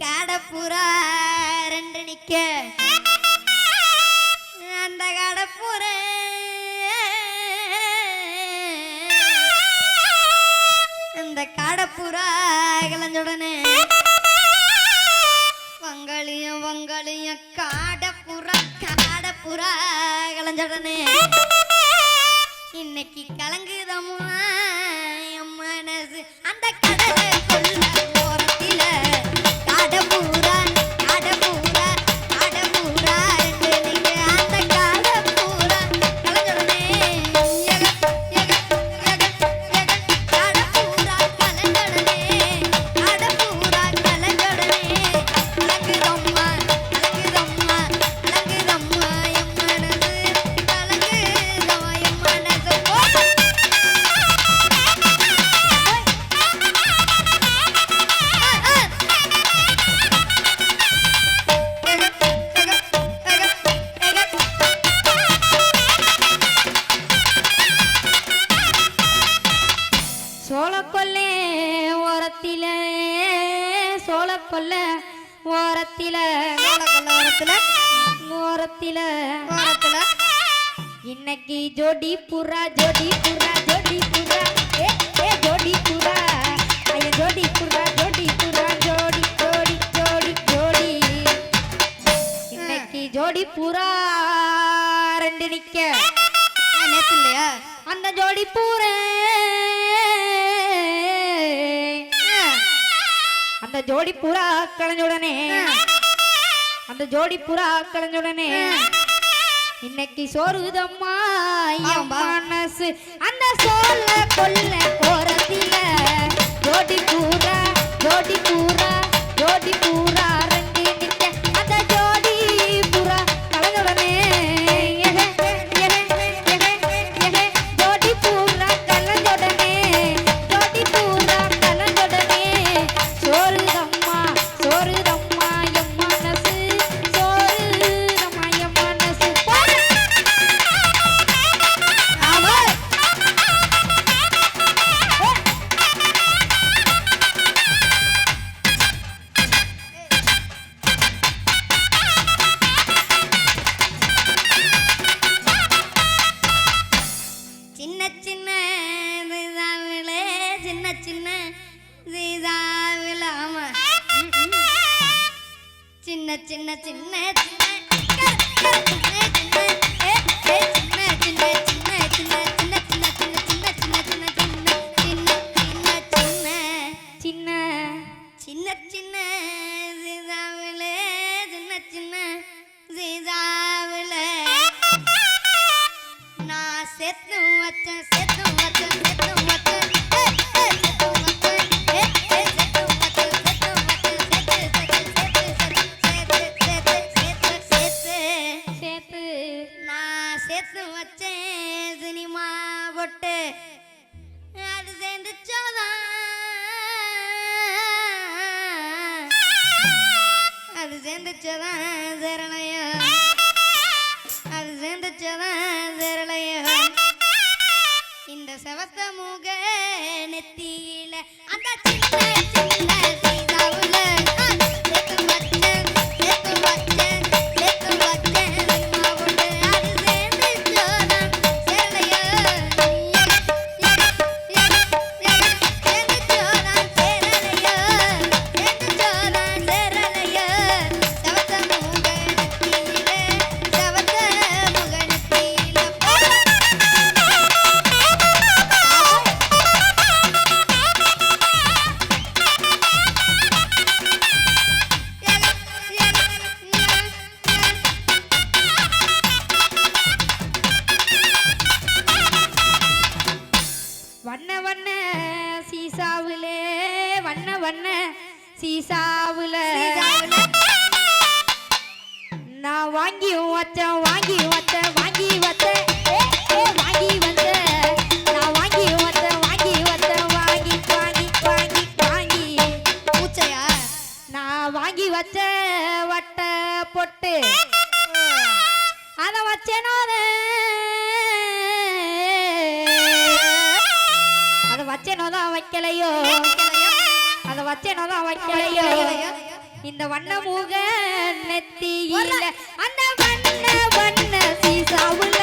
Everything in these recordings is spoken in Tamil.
கடப்புறா ரெண்டு நிக்க. அந்த கடப்புற அந்த கடப்புறா கிளஞ்ச কারণে சோளக்கொல்ல ஓரத்தில ஓரத்தில ஓரத்தில ஓரத்தில. இன்னைக்கு ஜோடி புறா ஜோடி புறா ஜோடி புறா. ஏ ஏ ஜோடி புறா. ஐய ஜோடி புறா ஜோடி புறா ஜோடி ஜோடி ஜோடி ஜோடி. இன்னைக்கு ஜோடி புறா ரெண்டு நிக்க. நேத்து இல்லையா? அந்த ஜோடி பூரே அந்த ஜோடி புறா களைஞ்சுடனே அந்த ஜோடி புறா களைஞ்சுடனே இன்னைக்கு சோறுதம்மா மனசு. அந்த சோல கொல்ல சின்ன சீதாவில சின்ன சின்ன சீதாவில ஆமா சின்ன சின்ன சின்ன சின்ன சின்ன சின்ன சின்ன போட்டு அது சேர்ந்துச்சோதான் அது சேர்ந்துச்சோதான் சரணையா அது சேர்ந்துச்சதான் சேரலையோ இந்த செவத்த முக நெத்தியில அந்த வண்ண வண்ண சீசாவுல. நான் வாங்கி வச்சேன் வாங்கி வச்சேன் வாங்கி வச்சேன். வாங்கி வச்சேன். நான் வாங்கி வச்சேன் வாங்கி வச்சேன் வாங்கி வாங்கி வாங்கி வாங்கி. பூச்சையா? நான் வாங்கி வச்ச வட்ட பொட்டு. அதை வச்சேனோ அதை வச்சேனோ தான் வைக்கலையோ? வச்சேனோ இந்த வண்ண மூக நெத்தியில அந்த வண்ண வண்ண சீசாவுல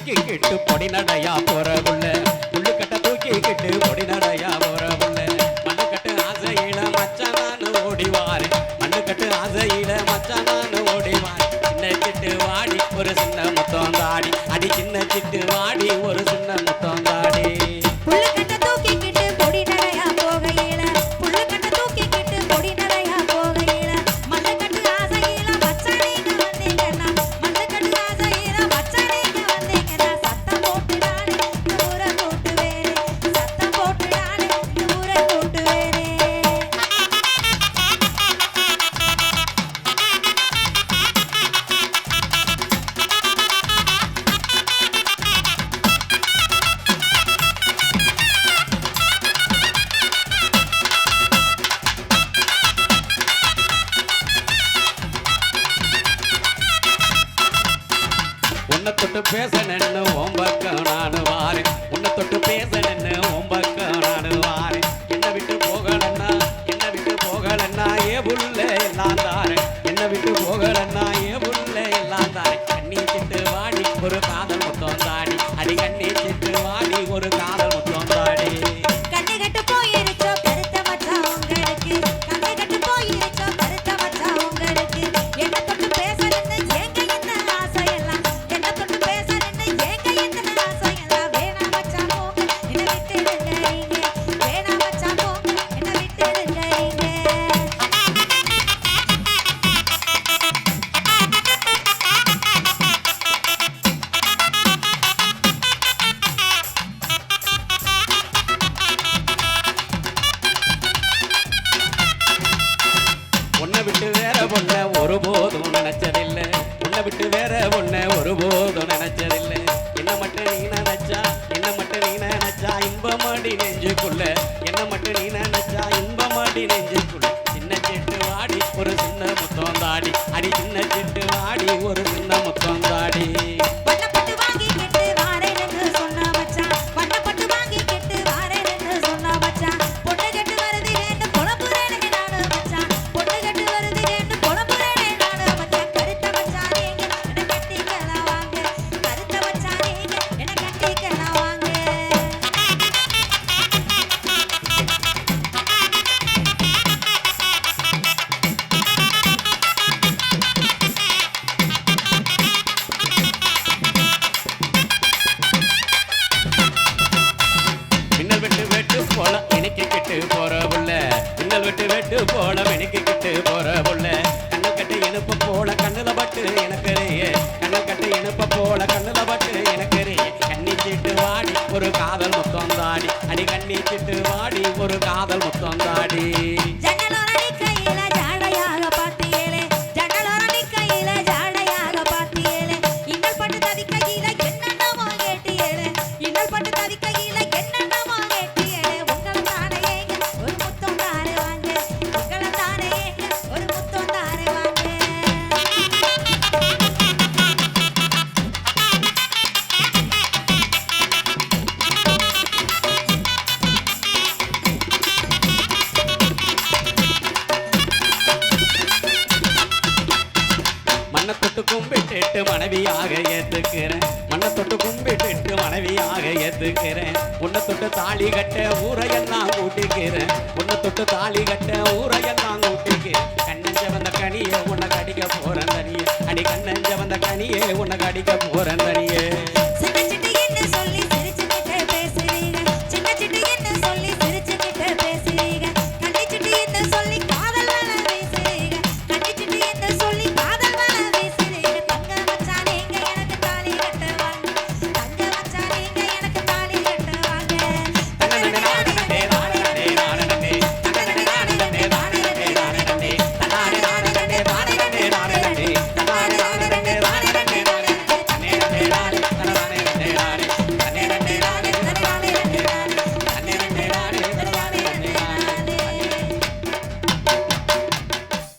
பொடிக்கு கிட்டு பொடி நடையா போறவுள்ள the best. வாடி அடி சின்ன சிட்டு ஒரு விட்டு மனைவியாக ஏத்துக்கிறேன். மண்ணை தொட்டு கும்பிட்டு மனைவியாக ஏத்துக்கிறேன். உன்னை தொட்டு தாலி கட்ட ஊரையெல்லாம் கூட்டிக்கிறேன். உன்னை தொட்டு தாலி கட்ட ஊரையெல்லாம் கூட்டிக்கிறேன். கண்ணன் செவந்த கனியே உன்னை கடிக்க போறேன் தனியே. அடி கண்ணன் செவந்த கனியே உன்னை கடிக்க போறேன் தனியே.